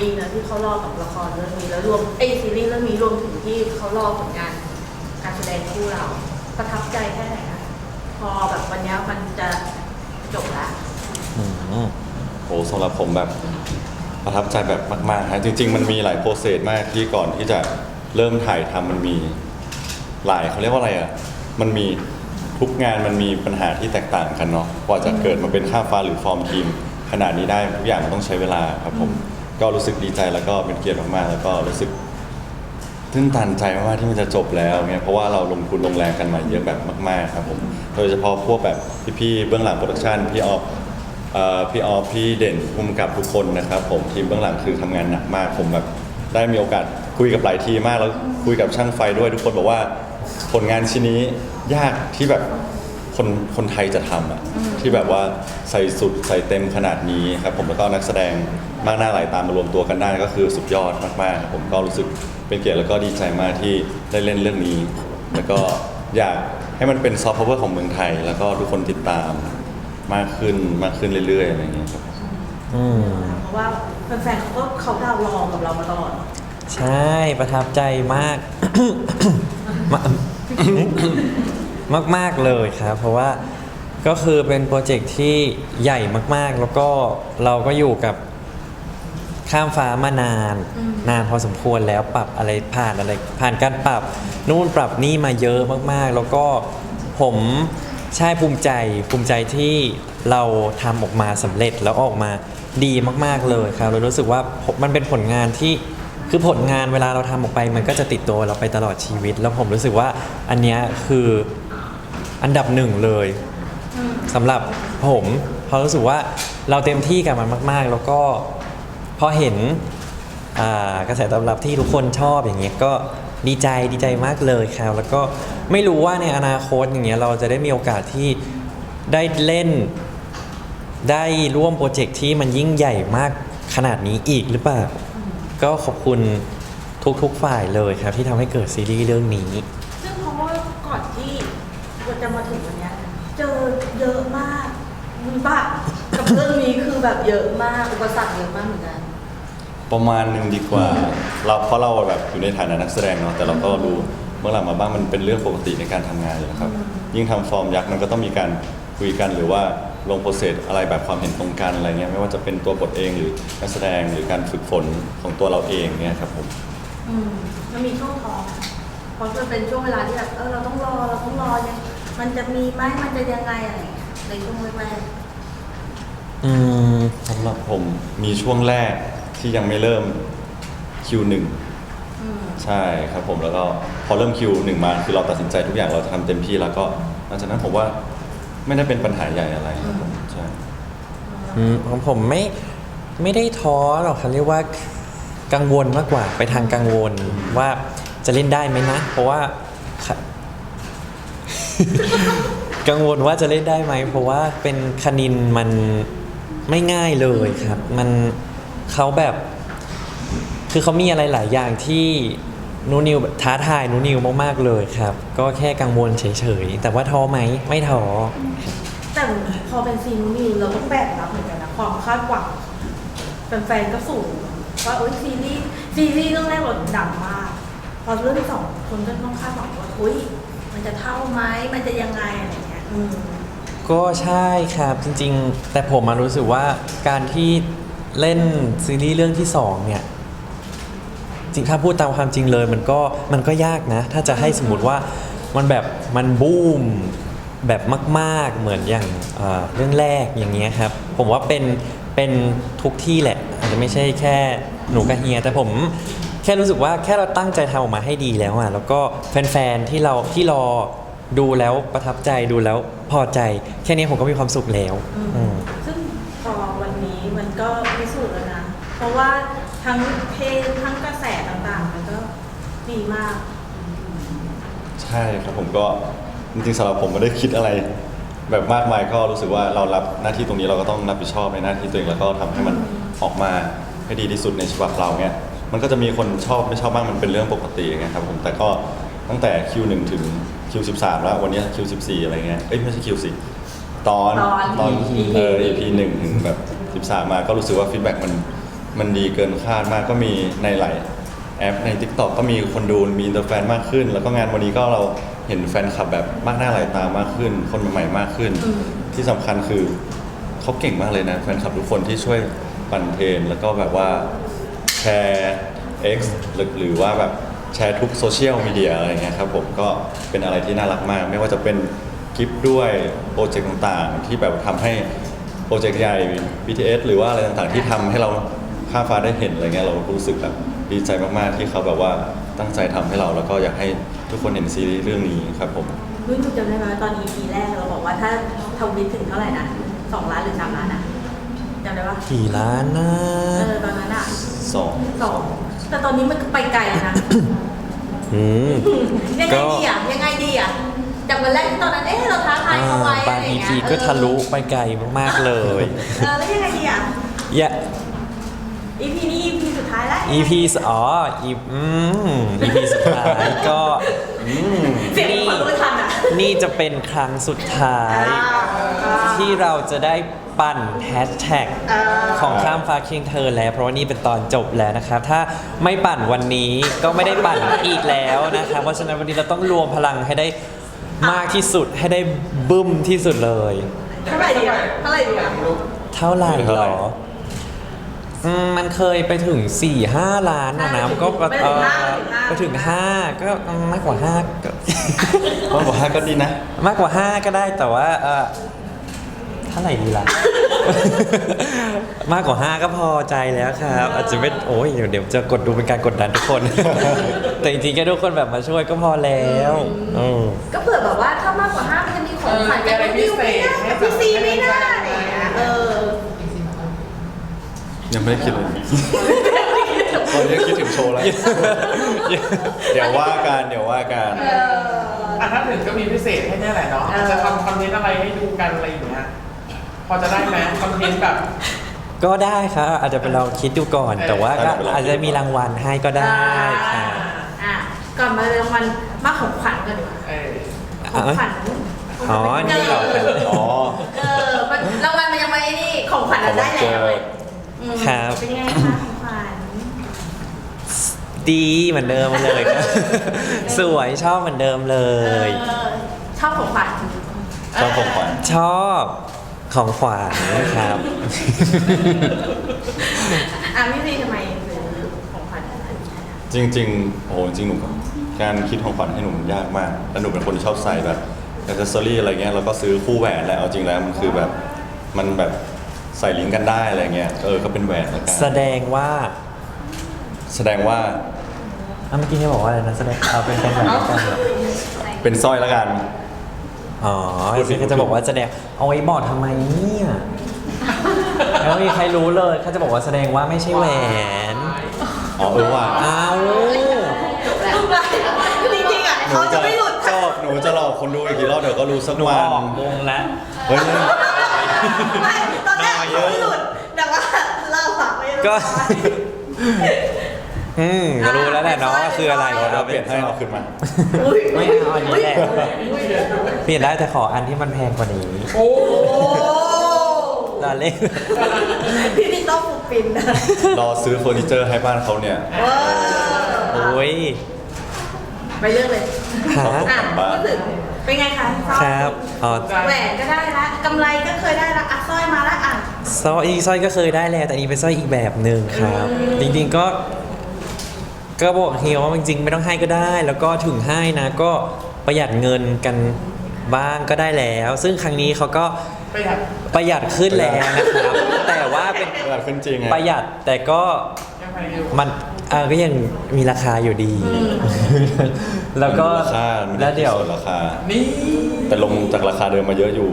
ปีนะที่เขารอกับละครเรื่องนี้แล้วรวมไอซีรีส์เรื่องนี้รวมถึงที่เขารอผลงานการแสดงคู่เรา ประทับใจแค่ไหนคะพอแบบวันนี้มันจะจบแล้วอืมโอ้สำหรับผมแบบประทับใจแบบมากๆฮะจริง ๆ มันมีหลายโปรเซสมากที่ก่อนที่จะเริ่มถ่ายทำมันมีหลายเขาเรียกว่าอะไรอะมันมีทุกงานมันมีปัญหาที่แตกต่างกันเนาะกว่าจะเกิดมาเป็นข้ามฟ้าหรือฟอร์มทีม ขนาดนี้ได้ทุกอย่างมันต้องใช้เวลาครับผม ก็รู้สึกดีใจแล้วก็เป็นเกียรติมากๆ แล้วก็รู้สึกตื้นตันใจมากๆที่มันจะจบแล้วเนี่ยเพราะว่าเราลงทุนลงแรงกันมาเยอะแบบมากๆครับผมโดยเฉพาะพวกแบบพี่ๆเบื้องหลังโปรดักชันพี่ออฟเอ่อพี่ออฟพี่เด่นภูมิกับทุกคนนะครับ ผมทีมเบื้องหลังคือทำงานหนักมาก ผมแบบได้มีโอกาสคุยกับหลายทีมมากแล้วคุยกับช่างไฟด้วยทุกคนบอกว่าผลงานชิ้นนี้ยากที่แบบ คนคนไทยจะทำอะที่แบบว่าใส่สุดใส่เต็มขนาดนี้ครับผมแล้วก็นักแสดงมากหน้าหลายตามมารวมตัวกันได้ก็คือสุดยอดมากๆครับผมก็รู้สึกเป็นเกียรติแล้วก็ดีใจมากที่ได้เล่นเรื่องนี้ แล้วก็อยากให้มันเป็นซอฟต์พาวเวอร์ของเมืองไทย แล้วก็ทุกคนติดตามมากขึ้นมากขึ้นเรื่อยๆอะไรอย่างเงี้ยครับอืมเพราะว่าแฟนๆเขาก็เขาดาวน์รอกับเรามาตลอดใช่ประทับใจมาก มากมาก ๆเลยครับ เพราะว่าก็คือเป็นโปรเจกต์ที่ใหญ่มากๆ แล้วก็เราก็อยู่กับข้ามฟ้ามานานอืมนานพอสมควรแล้วปรับอะไรผ่านอะไร ผ่านการปรับนู่นปรับนี่มาเยอะมากๆ แล้วก็ผมใช่ภูมิใจภูมิใจที่เราทำออกมาสำเร็จแล้วออกมาดีมากๆเลยครับเรารู้สึกว่าผมมันเป็นผลงานที่คือผลงานเวลาเราทำออกไป มันก็จะติดตัวเราไปตลอดชีวิต แล้วผมรู้สึกว่าอันเนี้ยคือ อันดับหนึ่งเลยสำหรับผมเพราะรู้สึกว่าเราเต็มที่กับมันมาก ๆ แล้วก็พอเห็นอ่ากระแสตอบรับที่ทุกคนชอบอย่างเงี้ยก็ดีใจดีใจมากเลยครับแล้วก็ไม่รู้ว่าในอนาคตอย่างเงี้ยเราจะได้มีโอกาสที่ได้เล่น ได้ร่วมโปรเจกต์ที่มันยิ่งใหญ่มากขนาดนี้อีกหรือเปล่า ก็ขอบคุณทุกๆฝ่ายเลยครับที่ทำให้เกิดซีรีส์เรื่องนี้ ซึ่งเพราะว่าก่อนที่จะมาถึงวันเนี้ยเจอเยอะมากมีบ้ากับเรื่องนี้ คือแบบเยอะมาก อุปสรรคเยอะมากเหมือนกัน ประมาณหนึ่งดีกว่า เราเพราะเราแบบอยู่ในฐานะนักแสดงเนาะแต่เราก็รู้เมื่อหลังมาบ้างมันเป็นเรื่องปกติในการทำงานอยู่แล้วครับ ยิ่งทำฟอร์มยักษ์มันก็ต้องมีการคุยกันหรือว่าลงโปรเซสอะไรแบบความเห็นตรงกันอะไรเงี้ยไม่ว่าจะเป็นตัวบทเองหรือนักแสดงหรือการฝึกฝนของตัวเราเองเนี่ยครับผม อืมมันมีช่วงท้อค่ะเพราะมันเป็นช่วงเวลาที่แบบเออเราต้องรอเราต้องรอยังมันจะมีไหมมันจะยังไงอะไรอย่างเงี้ยในช่วงแรก อืมสำหรับผมมีช่วงแรกที่ยังไม่เริ่มคิวหนึ่งๆอืมใช่ครับผมแล้วก็พอเริ่มคิวหนึ่งมาคือเราตัดสินใจทุกอย่างเราจะทำเต็มที่แล้วก็หลังจากนั้นผมว่าไม่ได้เป็นปัญหาใหญ่อะไรครับผมใช่อืมของผมไม่ไม่ได้ท้อหรอกครับเรียกว่ากังวลมากกว่าไปทางกังวลว่าจะเล่นได้ไหมนะ เพราะว่า กังวลว่าจะเล่นได้ไหมเพราะว่าเป็นคณินมัน ไม่ง่ายเลยครับ มันเขาแบบ คือเขามีอะไรหลายอย่างที่นูนิวท้าทายนูนิวมากๆเลยครับ ก็แค่กังวลเฉยๆ แต่ว่าท้อไหมไม่ท้อแต่พอเป็นซีรีส์เราต้องแบกรับเหมือนกันนะความคาดหวังแฟนๆก็สูงว่าโอ๊ยซีรีส์ซีรีส์เรื่องแรกเราดังมาก พอเรื่องที่สองคนก็ต้องคาดหวังว่าอุ้ยมันจะเท่าไหมมันจะยังไงอะไรอย่างเงี้ยอืม ก็ใช่ครับจริงๆ แต่ผมมารู้สึกว่าการที่เล่นซีรีส์เรื่องที่สองเนี่ยจริงถ้าพูดตามความจริงเลยมันก็มันก็ยากนะ ถ้าจะให้สมมติว่ามันแบบมันบูมแบบมาก ๆ เหมือนอย่างเอ่อเรื่องแรกอย่างเงี้ยครับ ผมว่าเป็นเป็นทุกที่แหละ อาจจะไม่ใช่แค่หนูกับเฮีย แต่ผมแค่รู้สึกว่าแค่เราตั้งใจทำออกมาให้ดีแล้วอะแล้วก็แฟน ๆ ที่เราที่รอ ดูแล้วประทับใจดูแล้วพอใจแค่นี้ผมก็มีความสุขแล้วอืมอืม ซึ่งพอวันนี้มันก็พิสูจน์แล้วนะ เพราะว่าทั้งเพลงทั้งกระแสต่างๆ มันก็ดีมาก ใช่ครับผมก็จริงๆสำหรับผมไม่ได้คิดอะไร แบบมากมายก็รู้สึกว่าเรารับหน้าที่ตรงนี้เราก็ต้องรับผิดชอบในหน้าที่ตัวเองแล้วก็ทำให้มันออกมาให้ดีที่สุดในฉบับเราเนี่ยมันก็จะมีคนชอบไม่ชอบบ้างมันเป็นเรื่องปกติอย่างเงี้ยครับผมแต่ก็ ตั้งแต่ Q1 ถึง Q13 แล้ววันนี้ Q14 อะไรเงี้ยเอ้ยไม่ใช่ Q4 ตอนตอนตอน EP เออ EP หนึ่งถึงแบบ 13 มาก็รู้สึกว่าฟีดแบ็กมันมันดีเกินคาดมากก็มีในหลายแอปใน Tik t o อกก็มีคนดูมีอินเตอร์แฟนมากขึ้น แล้วก็งานวันนี้ก็เราเห็นแฟนคลับแบบมากหน้าหลายตามากขึ้น คนใหม่ๆมากขึ้น ที่สำคัญคือเขาเก่งมากเลยนะแฟนคลับทุกคนที่ช่วยปั่นเทรนแล้วก็แบบว่าแชร์ X หรือหรือว่าแบบ แชร์ทุกโซเชียลมีเดียอะไรเงี้ยครับผมก็เป็นอะไรที่น่ารักมาก ไม่ว่าจะเป็นคลิปด้วยโปรเจกต์ต่างๆ ที่แบบทำให้โปรเจกต์ใหญ่ BTS หรือว่าอะไรต่างๆ ที่ทำให้เราข้ามฟ้าได้เห็นอะไรเงี้ยเรารู้สึกแบบดีใจมากๆที่เขาแบบว่าตั้งใจทำให้เราแล้วก็อยากให้ทุกคนเห็นซีรีส์เรื่องนี้ครับผม รุ่นคุณจำได้ไหมว่าตอน EP แรกเราบอกว่าถ้าทวิตถึงเท่าไหร่นะสองล้านหรือสามล้านอะจำได้ปะกี่ล้านนะเออตอนนั้นอะสอง สอง แต่ตอนนี้มันไปไกลแล้วนะ อืม ยังไงดีอะ ยังไงดีอะจากวันแรกที่ตอนนั้น เอ๊ะ เราท้าทายเขาไว้บาอะงไรอย่าง EP เงี้ยก็ทะลุไปไกลมากๆเลย เออแล้วยังไงดีอะ อย่า EP นี้ EP สุดท้ายแล้ว EP สอ๋อ EP อืม EP สุดท้ายก็เสียงคนรู้ทันอะ นี่จะเป็นครั้งสุดท้าย ที่เราจะได้ปั่นแฮชแท็กของข้ามฟ้าเคียงเธอแล้ว เพราะว่านี่เป็นตอนจบแล้วนะครับ ถ้าไม่ปั่นวันนี้ก็ไม่ได้ปั่นอีกแล้วนะครับเพราะฉะนั้นวันนี้เราต้องรวมพลังให้ได้มากที่สุดให้ได้บึ้มที่สุดเลย เท่าไหร่ดีอะเท่าไหร่ดีอะเท่าไหร่หรออืมมันเคยไปถึง 4 5 ล้านนะนะก็เออไปถึง 5 ก็อืมมากกว่า5ก็เพราะบอกว่าก็ดีนะ มากกว่า 5 ก็ได้แต่ว่าเออเท่าไหร่ดีล่ะ มากกว่า 5 ก็พอใจแล้วครับ อาจจะไม่โอ้ยเดี๋ยวเดี๋ยวจะกดดูเป็นการกดดันทุกคน แต่จริงๆแค่ทุกคนแบบมาช่วยก็พอแล้วเออก็เผื่อแบบว่าถ้ามากกว่าห้ามันจะมีของขวัญเออมีอะไรพิเศษให้พี่ซีไม่ได้ให้อะไรอย่างเงี้ยเออยังไม่ได้คิดเลยตอนนี้คิดถึงโชว์แล้ว เดี๋ยวว่ากันเดี๋ยวว่ากันอะถ้าถึงก็มีพิเศษให้แน่แหละเนาะเออจะทำคอนเทนต์อะไรให้ดูกันอะไรอย่างเงี้ย พอจะได้ไหมคอนเทนต์แบบก็ได้ครับ อาจจะเป็นเราคิดดูก่อน แต่ว่าก็อาจจะมีรางวัลให้ก็ได้ครับอะก่อนมารางวัลมากของขวัญกันดีกว่าเออของขวัญอ๋อนี่เหรอเอออ๋อเออมันรางวัลมันยังไม่นี่ของขวัญเราได้แล้วเว้ยอืมครับเป็นยังไงคะของขวัญดีเหมือนเดิมเลยครับสวยชอบเหมือนเดิมเลยเออชอบของขวัญชอบของขวัญชอบ ของขวัญครับ อะพี่ซีทำไมซื้อของขวัญอันนี้จริงๆโอ้โหจริงหนูก็การคิดของขวัญให้หนูมันยากมากแล้วหนูเป็นคนที่ชอบใส่แบบอ c เซอรี่อะไรเงี้ยแล้วก็ซื้อคู่แหวนแหละเอาจริงแล้วมันคือแบบมันแบบใส่ลิงก์กันได้อะไรเงี้ยเออก็เป็นแหวนแล้วกันแสดงว่าแสดงว่าอะเมื่อกี้ที่บอกว่าอะไรนะแสดงเอาเป็นเป็นแบบนี้กันเหรอเป็นสร้อยแล้วกัน อ๋อพูดผิดซึ่งเขาจะบอกว่าแสดงเอาไว้บอกทำไมเนี่ยแล้วไม่มีใครรู้เลยเขาจะบอกว่าแสดงว่าไม่ใช่แหวนอ๋อเออว่าอ้าวจบแล้วจริงๆอะเขาจะไม่หลุดจบหนูจะหลอกคนดูอีกกี่รอบเดี๋ยวก็รู้สักหนูวัอนอกวงแล้ว เฮ้ย ไม่ตอนแรกเขาไม่หลุดแต่ว่าเราอะไม่รู้ก็ อืมก็รู้แล้วแหละเนาะว่าคืออะไรเราครับเปลี่ยนให้เอาคืนมาอุ๊ยไม่เอาอันนี้แหละเปลี่ยนได้แต่ขออันที่มันแพงกว่านี้โอ้โอ้ลาเล่นพี่พี่ต้องฟูปินนะรอซื้อเฟอร์นิเจอร์ให้บ้านเขาเนี่ยเออโอ้ยไปเรื่องเลยหาอะพูดถึงเป็นไงคะสร้อยครับอ๋อแหวนก็ได้ละกำไรก็เคยได้ละอะสร้อยมาละอะสร้อยอีกสร้อยก็เคยได้แล้วแต่อันนี้เป็นสร้อยอีกแบบหนึ่งครับ จริงๆก็ ก็บอกเฮียว่าจริงๆไม่ต้องให้ก็ได้ แล้วก็ถึงให้นะก็ประหยัดเงินกันบ้างก็ได้แล้ว ซึ่งครั้งนี้เขาก็ประหยัดประหยัดขึ้นแล้วนะครับ แต่ว่าเป็นประหยัดขึ้นจริงไงประหยัดแต่ก็ยังไงอยู่มันเออก็ยังมีราคาอยู่ดี แล้วก็ราคามันแล้วเดี๋ยวส่นราคา นี่แต่ลงจากราคาเดิมมาเยอะอยู่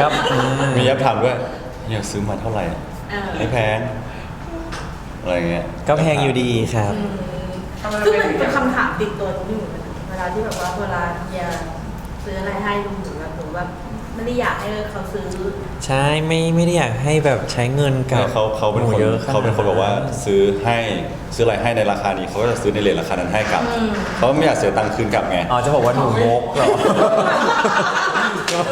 ครับอืมมีแอปถามด้วยอยากซื้อมาเท่าไหร่ เออ ไม่แพง อะไรเงี้ยก็แพงอยู่ดีครับทำไมซึ่งเป็มันนเป็นคำถามติดตัวหนูอยู่นะเวลาที่แบบว่าเวลาเฮียซื้ออะไรให้หนูแบบหนูแบบไม่ได้อยากให้เขาซื้อ ใช่ไม่ไม่ได้อยากให้แบบใช้เงินกับเขาเขาเป็นหคนเยอะเขาเป็นคนบอกว่าซื้อให้ซื้ออะไรให้ในราคานี้เขาก็จะซื้อในเลทราคานั้นให้กลับอืม เขาไม่อยากเสียตังค์คืนกลับไงอ๋อจะบอกว่าหนูงกเหรอ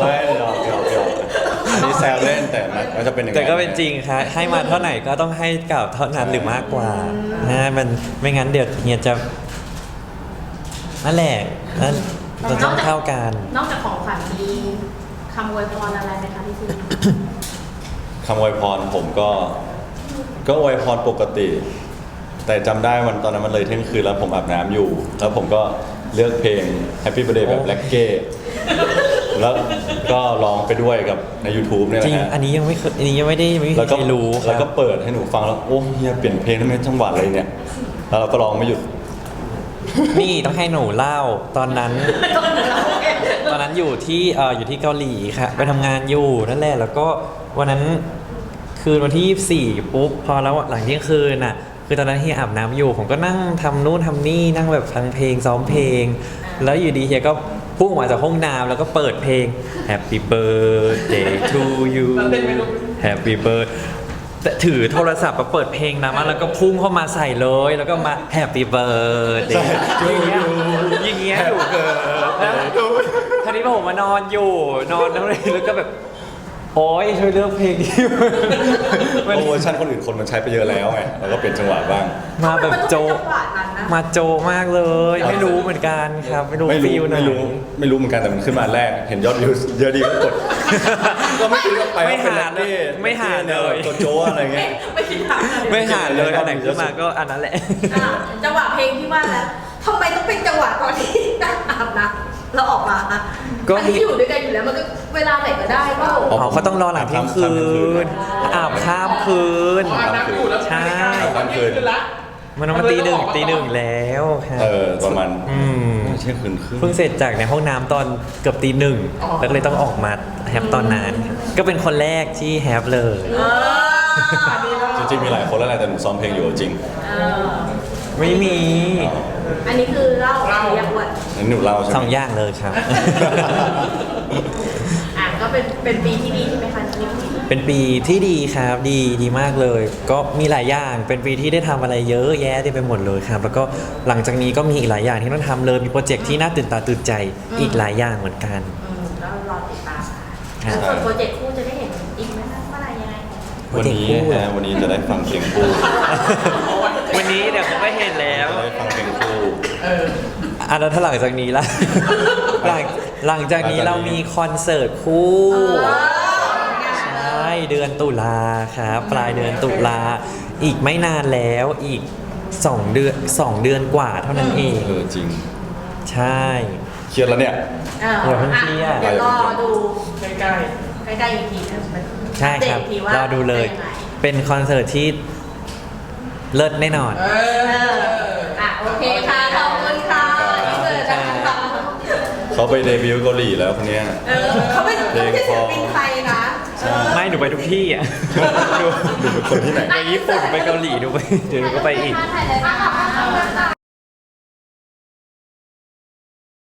ไม่หรอกหยอกหยอก นี้แซวเล่นแต่มันก็จะเป็นอย่างแต่ก็เป็นจริงครับให้มาเท่าไหร่ก็ต้องให้กลับเท่านั้นหรือมากกว่านะมันไม่งั้นเดี๋ยวเฮียจะนั่นแหละนั่นจะต้องเท่ากัน นอกจากของขวัญมีคำอวยพรอะไรไหมคะพี่ซีคำอวยพรผมก็ ก็อวยพรปกติ แต่จำได้วันตอนนั้นมันเลยเที่ยงคืนแล้วผมอาบน้ำอยู่ แล้วผมก็เลือกเพลง Happy Birthday แบบแบล็กเก้ แล้วก็ร้องไปด้วยกับใน YouTube เนี่ยจแหริงละฮะอันนี้ยังไม่เคยอันนี้ยังไม่ได้ไม่มีแล้วก็ใครรู้คแล้วรัก็บเปิดให้หนูฟังแล้วโอ้เฮียเปลี่ยนเพลงทำไมจังหวะอะไรเนี่ย แล้วเราก็ร้องไม่หยุด นี่ต้องให้หนูเล่าตอนนั้น ตอนนั้นอยู่ที่เอ่ออยู่ที่เกาหลีค่ะ ไปทำงานอยู่นั่นแหละแล้วก็วันนั้นคืนวันที่ 24 ปุ๊บพอแล้วหลังเที่ยงคืนน่ะ คือตอนนั้นเฮียอาบน้ำอยู่ ผมก็นั่งทำนู่นทำนี่นั่งแบบฟังเพลงซ้อมเพลง แล้วอยู่ดีเฮียก็ พุ่งออกมาจากห้องน้ำแล้วก็เปิดเพลง Happy Birthday to you แล้วเต้นไหมลู Happy Birthday ถือโทรศัพท์มาเปิดเพลงนะมาแล้วก็พุ่งเข้ามาใส่เลย แล้วก็มา Happy Birthday to you อย่างเงี้ยอยู่เกินทีนี้ผมมานอนอยู่ นอนแล้วเลยแล้วก็แบบ โอ้ยช่วยเลือกเพลงที่เพราะเวอร์ชันคนอื่นคนมันใช้ไปเยอะแล้วไงเราก็เปลี่ยนจังหวะบ้าง มาแบบโจมันต้องเป็นจังหวะนั้น มาโจมากเลย ไม่รู้เหมือนกันครับ ไม่รู้ไม่ฟิรู้ลไหน ไม่รู้ไม่รู้เหมือนกันแต่มันขึ้นมาแรก เห็นยอดวิวเยอะดีก็กด ก็ไม่คิดว่าไปไม่ว่าเป็นหาแล็กเลยเก้ไม่หาเลยตัวโจอะไรเงี้ย ไม่คิดถามเลยไม่หาเลยอันไหนขึ้นมาก็อันนั้นแหละ อะจังหวะเพลงที่ว่าแล้วทำไมต้องเป็นจังหวะตอนที่นั่งอาบน้ำแล้วออกมาอะก็ อันนี้อยู่ด้วยกันอยู่แล้วมันก็เวลาไหนก็ได้เปล่าอ๋อเขาก็ต้องรอหลังเที่ยงคืนอาบข้ามคืน อ๋ออาบน้ำอยู่แล้วใช่อาบน้ำคืนละ มันมาตีหนึ่งตีหนึ่งแล้วครับเออประมาณอืมเที่ยงคืนครึ่งเพิ่งเสร็จจากในห้องน้ำตอนเกือบตีหนึ่งแล้วก็เลยต้องออกมาแฮปตอนนั้นครับก็เป็นคนแรกที่แฮปเลยเออจริงๆมีหลายคนแล้วแหละแต่หนูซ้อมเพลงอยู่จริงเออไม่มีอันนี้คือเล่าเรียกว่านั่นหนูเล่าใช่ไหมสองอย่างเลยครับ อะก็เป็นเป็นปีที่ดีใช่ไหมคะนี่ปี เป็นปีที่ดีครับดีดีมากเลย ก็มีหลายอย่างเป็นปีที่ได้ทำอะไรเยอะแยะเต็มไปหมดเลยครับ แล้วก็หลังจากนี้ก็มีอีกหลายอย่างที่ต้องทำเลยมีโปรเจกต์ที่น่าตื่นตาตื่นใจอีกหลายอย่างเหมือนกันอืมก็รอติดตามครัค่ะบส่วนโปรเจกต์คู่จะได้เห็นอีกไหมคะเมื่อไหร่ยังไงวันนี้นะฮะวันนี้จะได้ฟังเพลงคู่วันนี้เดี๋ยวเขาก็เห็นแล้วจะได้ฟังเพลงคู่เอออันนั้นถ้าหลังจากนี้ละหลังหลังจากนี้เรามีคอนเสิร์ตคู่ใช่ เดือนตุลาครับปลายเดือนตุลาอีกไม่นานแล้วอีก2เดือน2เดือนกว่าเท่านั้นเอง เออจริง ใช่ เครียดแล้วเนี่ยเออเดี๋ยวเพิ่งเคลียร์เดี๋ยวรอดูใกล้ใกล้ๆอีกทีนะมันใช่ครับอัปเดตอีกทีว่ารอดูเลย ป็นงไงเป็นคอนเสิร์ตที่เลิศแน่นอน ๆ เอเออออะโอเคค่ะ ขอบคุณค่ะที่เกิดนะคะเขาไปเดบิวต์เกาหลีแล้วคนเนี้ย เออเขาไม่เขาไม่ใช่ศิลปินไทยนะเออ ไม่หนูไปทุกที่อะดูเป็นคนที่ไหน ไปญี่ปุ่นไปเกาหลีหนูไปเดี๋ยวหนูก็ไปอีก ถ่ายเลยค่ะ